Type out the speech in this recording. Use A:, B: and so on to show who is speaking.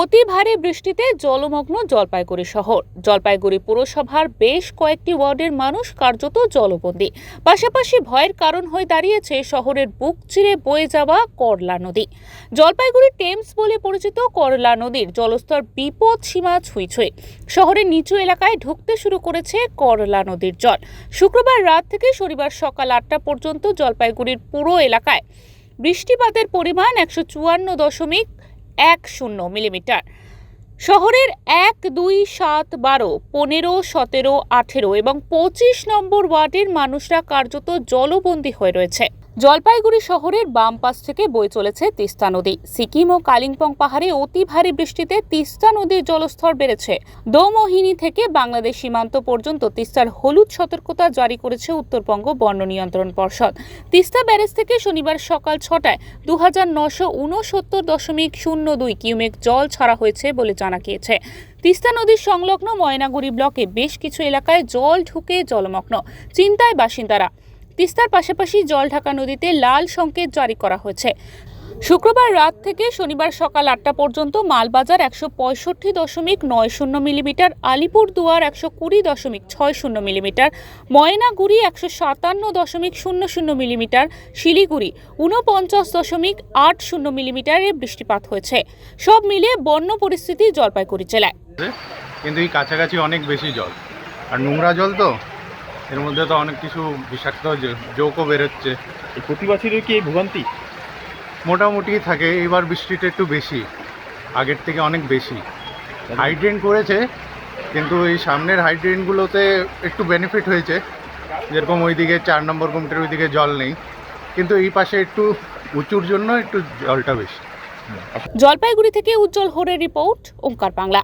A: অতি ভারী বৃষ্টিতে জলমগ্ন জলপাইগুড়ি শহর। জলপাইগুড়ি পুরসভার বেশ কয়েকটি ওয়ার্ডের মানুষ কার্যত জলবন্দী। পাশাপাশি ভয়ের কারণ হয়ে দাঁড়িয়েছে শহরের বুক চিরে বয়ে যাওয়া করলা নদী। জলপাইগুড়ি টেমস বলে পরিচিত করলা নদীর জলস্তর বিপদ সীমা ছুঁই ছুঁই। শহরের নিচু এলাকায় ঢুকতে শুরু করেছে করলা নদীর জল। শুক্রবার রাত থেকে শনিবার সকাল আটটা পর্যন্ত জলপাইগুড়ির পুরো এলাকায় বৃষ্টিপাতের পরিমাণ একশো চুয়ান্ন দশমিক এক শূন্য মিলিমিটার। শহরের এক দুই সাত বারো, পনেরো, সতেরো, আঠেরো এবং পঁচিশ নম্বর ওয়ার্ডের মানুষরা কার্যত জলবন্দী হয়ে রয়েছে। জলপাইগুড়ি শহরের বাম পাশ থেকে বয়ে চলেছে তিস্তা নদী। সিকিম ও কালিম্পং পাহাড়ে অতি ভারী বৃষ্টিতে তিস্তা নদীর জলস্তর বেড়েছে। দোমোহিনী থেকে বাংলাদেশ সীমান্ত পর্যন্ত তিস্তার হলুদ সতর্কতা জারি করেছে উত্তরবঙ্গ বন্য নিয়ন্ত্রণ পর্ষদ। তিস্তা ব্যারেজ থেকে শনিবার সকাল ছটায় দু হাজার নশো উনসত্তর দশমিক শূন্য দুই কিউমেক জল ছাড়া হয়েছে বলে জানা গিয়েছে। তিস্তা নদীর সংলগ্ন ময়নাগুড়ি ব্লকে বেশ কিছু এলাকায় জল ঢুকে জলমগ্ন। চিন্তায় বাসিন্দারা তিস্তার পাশাপাশি জলঢাকা নদীতে লাল সংকেত জারি করা হয়েছে। শুক্রবার রাত থেকে শনিবার সকাল আটটা পর্যন্ত মালবাজার একশো পঁয়ষট্টি দশমিক নয় শূন্য মিলিমিটার, আলিপুরদুয়ার একশো কুড়ি দশমিক ছয় শূন্য মিলিমিটার, ময়নাগুড়ি একশো সাতান্ন দশমিক শূন্য শূন্য মিলিমিটার, শিলিগুড়ি ঊনপঞ্চাশ দশমিক আট শূন্য মিলিমিটারে বৃষ্টিপাত হয়েছে। সব মিলিয়ে বন্য পরিস্থিতি জলপাইগুড়ি জেলায়।
B: কিন্তু এই কাছাকাছি অনেক বেশি জল। আর নোংরা জল তো? এর মধ্যে তো অনেক কিছু বিষাক্ত জ- যৌগও বেরোচ্ছে।
C: এই প্রতি বছরই কি এই ভোগান্তি?
B: মোটামুটি থাকে এবার বৃষ্টিটা একটু বেশি আগের থেকে অনেক বেশি। হাইড্রেন করেছে কিন্তু এই সামনের হাইড্রেনগুলোতে একটু বেনিফিট হয়েছে। যেরকম ওইদিকে চার নম্বর কুমটির ওইদিকে জল নেই কিন্তু এই পাশে একটু উঁচুর জন্য একটু জলটা বেশি।
A: জলপাইগুড়ি থেকে উজ্জ্বল হোরের রিপোর্ট ওঙ্কার বাংলা।